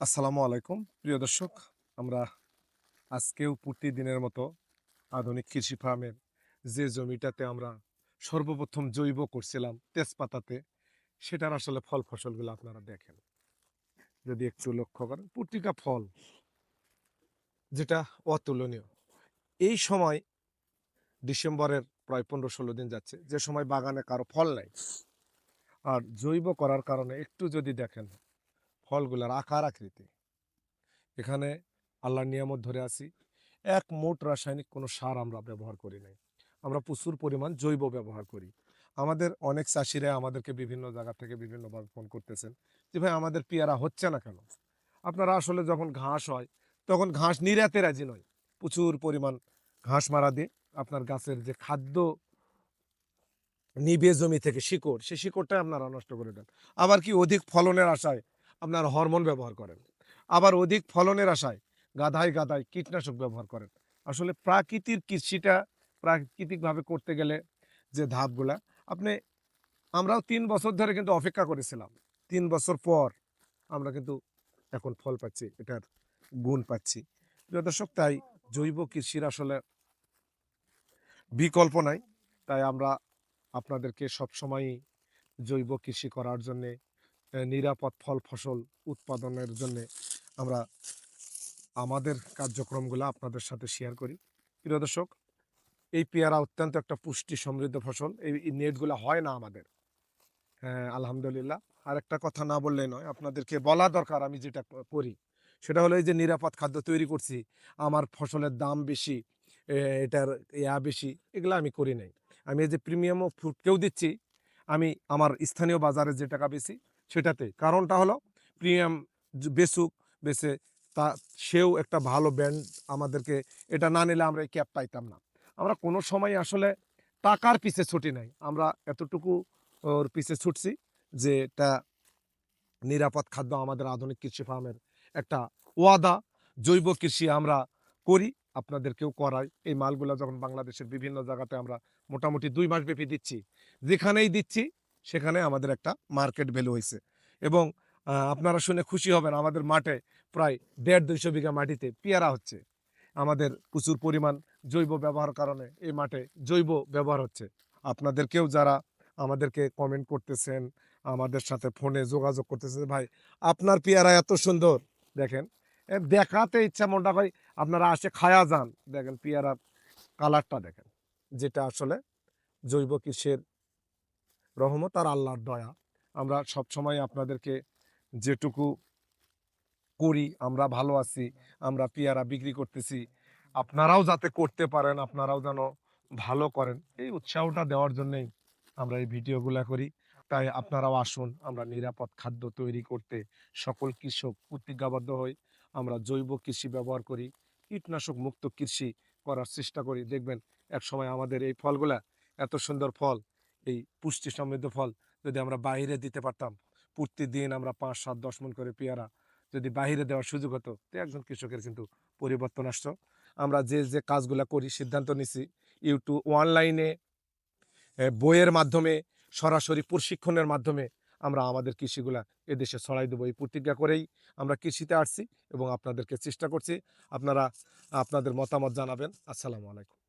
আসসালামু আলাইকুম। প্রিয় দর্শক, আমরা আজকেও প্রতিদিনের মতো আধুনিক কৃষি ফার্মের যে জমিটাতে আমরা সর্বপ্রথম জৈব করছিলাম তেজপাতাতে, সেটার আসলে ফল ফসলগুলো আপনারা দেখেন। যদি একটু লক্ষ্য করেন প্রতিটা ফল যেটা অতুলনীয়। এই সময় ডিসেম্বরের প্রায় পনেরো ষোলো দিন যাচ্ছে, যে সময় বাগানে কারও ফল নাই। আর জৈব করার কারণে একটু যদি দেখেন ফলগুলার আকার আকৃতি। এখানে আল্লাহর নিয়ামত ধরে আছি। এক মোট রাসায়নিক কোনো সার আমরা ব্যবহার করি নাই। আমরা প্রচুর পরিমাণ জৈব ব্যবহার করি। আমাদের অনেক চাষিরা আমাদেরকে বিভিন্ন জায়গা থেকে বিভিন্নভাবে ফোন করতেছেন যে, ভাই, আমাদের পেয়ারা হচ্ছে না কেন? আপনারা আসলে যখন ঘাস হয়, তখন ঘাস নিরাতে রাজি নয়। প্রচুর পরিমাণ ঘাস মারা দিয়ে আপনার গাছের যে খাদ্য নিবে জমি থেকে শিকড় সেই শিকড়টাই আপনারা নষ্ট করে দেন। আবার কি অধিক ফলনের আশায় আপনার হরমোন ব্যবহার করেন। আবার অধিক ফলনের আশায় গাধায় গাধায় কীটনাশক ব্যবহার করেন। আসলে প্রাকৃতিক কৃষিটা প্রাকৃতিকভাবে করতে গেলে যে ধাপগুলা, আপনি, আমরাও তিন বছর ধরে কিন্তু অপেক্ষা করেছিলাম। তিন বছর পর আমরা কিন্তু এখন ফল পাচ্ছি, এটার গুণ পাচ্ছি। প্রিয় দর্শক, তাই জৈব কৃষির আসলে বিকল্প নাই। তাই আমরা আপনাদেরকে সবসময়ই জৈব কৃষি করার জন্যে নিরাপদ ফল ফসল উৎপাদনের জন্যে আমরা আমাদের কার্যক্রমগুলো আপনাদের সাথে শেয়ার করি। প্রিয় দর্শক, এই পেয়ারা অত্যন্ত একটা পুষ্টি সমৃদ্ধ ফসল। এই নেটগুলো হয় না আমাদের। হ্যাঁ আলহামদুলিল্লাহ। আর একটা কথা না বললে নয়, আপনাদেরকে বলা দরকার আমি যেটা করি। সেটা হলো এই যে নিরাপদ খাদ্য তৈরি করছি, আমার ফসলের দাম বেশি এটার ইয়া বেশি, এগুলো আমি করি নাই। আমি এই যে প্রিমিয়াম ফ্রুটকেও দিচ্ছি আমি আমার স্থানীয় বাজারে যে টাকা বেশি সেটাতে। কারণটা হলো প্রিমিয়াম বেসুক বেসে তা, সেও একটা ভালো ব্র্যান্ড আমাদেরকে এটা না নিলে আমরা এই ক্যাব পাইতাম না। আমরা কোনো সময় আসলে টাকার পিছে ছুটি নাই। আমরা এতটুকু ওর পিছে ছুটছি যে এটা নিরাপদ খাদ্য আমাদের আধুনিক কৃষি ফার্মের একটা ওয়াদা, জৈব কৃষি আমরা করি। আপনাদেরকেও করাই। এই মালগুলো যখন বাংলাদেশের বিভিন্ন জায়গাতে আমরা মোটামুটি দুই মাস ব্যাপী দিচ্ছি, যেখানেই দিচ্ছি সেখানে আমাদের একটা মার্কেট ভ্যালু হয়েছে এবং আপনারা শুনে খুশি হবেন, আমাদের মাঠে প্রায় দেড় দুইশো বিঘা মাটিতে পেয়ারা হচ্ছে। আমাদের প্রচুর পরিমাণ জৈব ব্যবহার কারণে এই মাঠে জৈব ব্যবহার হচ্ছে। আপনাদেরকেও যারা আমাদেরকে কমেন্ট করতেছেন, আমাদের সাথে ফোনে যোগাযোগ করতেছেন, ভাই, আপনার পেয়ারা এত সুন্দর। দেখেন দেখাতে ইচ্ছা মনটা হয় আপনারা আসে খায়া যান। দেখেন পেয়ারার কালারটা দেখেন, যেটা আসলে জৈব কৃষির রহমত আর আল্লাহর দয়া। আমরা সব সময় আপনাদেরকে যেটুকু করি, আমরা ভালো আছি, আমরা পেয়ারা বিক্রি করতেছি, আপনারাও যাতে করতে পারেন, আপনারাও যেন ভালো করেন, এই উৎসাহটা দেওয়ার জন্যই আমরা এই ভিডিওগুলো করি। তাই আপনারাও আসুন, আমরা নিরাপদ খাদ্য তৈরি করতে সকল কৃষক প্রতিজ্ঞাবদ্ধ হই। আমরা জৈব কৃষি ব্যবহার করি, কীটনাশক মুক্ত কৃষি করার চেষ্টা করি। দেখবেন এক সময় আমাদের এই ফলগুলা, এত সুন্দর ফল, এই পুষ্টি সমৃদ্ধ ফল যদি আমরা বাইরে দিতে পারতাম, প্রতিদিন আমরা পাঁচ, সাত, দশ মন করে পেয়ারা যদি বাইরে দেওয়ার সুযোগ হতো, তো একজন কৃষকের কিন্তু পরিবর্তন আসতো। আমরা যে যে কাজগুলো করি, সিদ্ধান্ত নিছি, ইউটিউব, অনলাইনে বইয়ের মাধ্যমে, সরাসরি প্রশিক্ষণের মাধ্যমে আমরা আমাদের কৃষিগুলা এদেশে ছড়াই দেবো। এই প্রতিজ্ঞা করেই আমরা কৃষিতে আসছি এবং আপনাদেরকে চেষ্টা করছি। আপনারা, আপনাদের মতামত জানাবেন। আসসালামু আলাইকুম।